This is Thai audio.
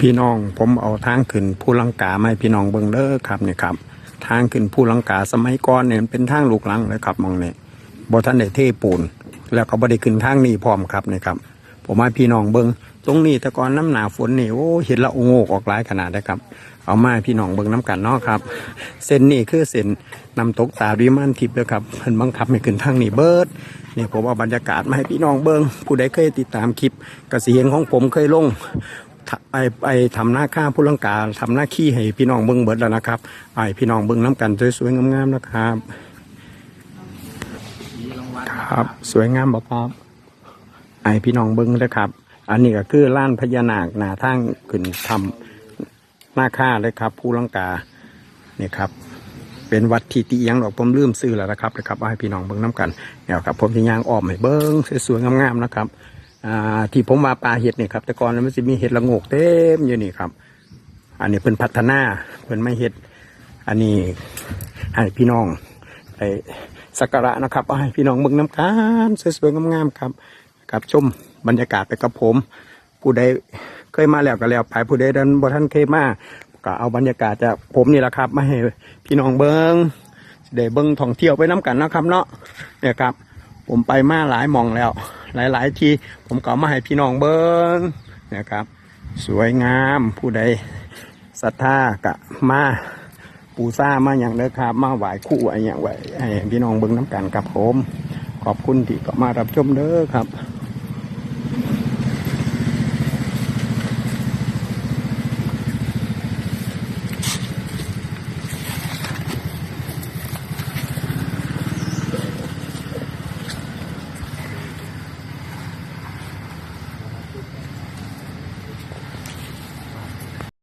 พี่น้องผมเอาทางขึ้นภูลังกามาให้พี่น้องเบิ่งเด้อครับนี่ครับ ทางขึ้นภูลังกาสมัยก่อนเนี่ยเป็นทางลูกลังเลยครับมองเนี่ยบ่ทันได้เทปูน แล้วก็บ่ได้ขึ้นทางนี้พร้อมครับนี่ครับ ผมให้พี่น้องเบิ่งตรงนี้แต่ก่อนน้ำหนาฝนนี่โอ้เห็นละโงกออกหลายขนาดเลยครับ เอามาให้พี่น้องเบิ่งน้ำกันเนาะครับ เส้นนี้คือเส้นนำตกตาดิมันทิพย์เลยครับเพิ่นบังคับให้ขึ้นทางนี้เบิดนี่ผมเอาบรรยากาศมาให้พี่น้องเบิงผู้ใดเคยติดตามคลิปกสิเห็นของผมเคยลง ไอไอทำหน้าข้าผู้ลังกาทำหน้าขี้ให้พี่น้องเบิงเบิดแล้วนะครับไอ้พี่น้องเบิงน้ำกันสวยๆงามๆนะครับครับ สวยงามบ่ครับไอ้พี่น้องเบิงนะครับ อันนี้ก็คือล้านพญานาคหนาทางขึ้นทำหน้าค่าเลยครับ ผู้ลังกาเนี่ยครับเป็นวัดที่ติยังดอกผมลืมซื้อแล้วนะครับนะครับเอาให้พี่น้องเบิ่งน้กันเนี่ยครับผมจะย่างอ้อมให้เบิ่งสวยๆงามๆนะครับ อ่าที่ผมมาปลาเห็ดเนี่ยครับ แต่ก่อนมันจะมีเห็ดละงกเต็มอยู่นี่ครับ อันนี้เพิ่นพัฒนาเพิ่นไม่เห็ด อันนี้ให้พี่น้องไปสักการะนะครับเอาให้พี่น้องเบิ่งน้ำกันสวยๆงามๆครับกับชมบรรยากาศไปกับผม ผู้ใดเคยมาแล้วก็แล้วไปผู้ใดดันบ่ท่านเคยมาก็เอาบรรยากาศจากผมนี่แหละครับมาให้พี่น้องเบิงสิได้เบิงท่องเที่ยวไปน้กันนะครับ เนาะเนี่ยครับ ผมไปมาหลายมองแล้ว หลาย ๆ ที่ผมก็เอมาให้พี่น้องเบิ้งนะครับ สวยงามผู้ใดศรัทธากะมาปูซ่ามาอย่างเด้อครับ มาไหว้คู่อะไรอย่างไหว้ให้พี่น้องเบิ้งน้ำกันกับผม ขอบคุณที่ก็มารับชมเด้อครับ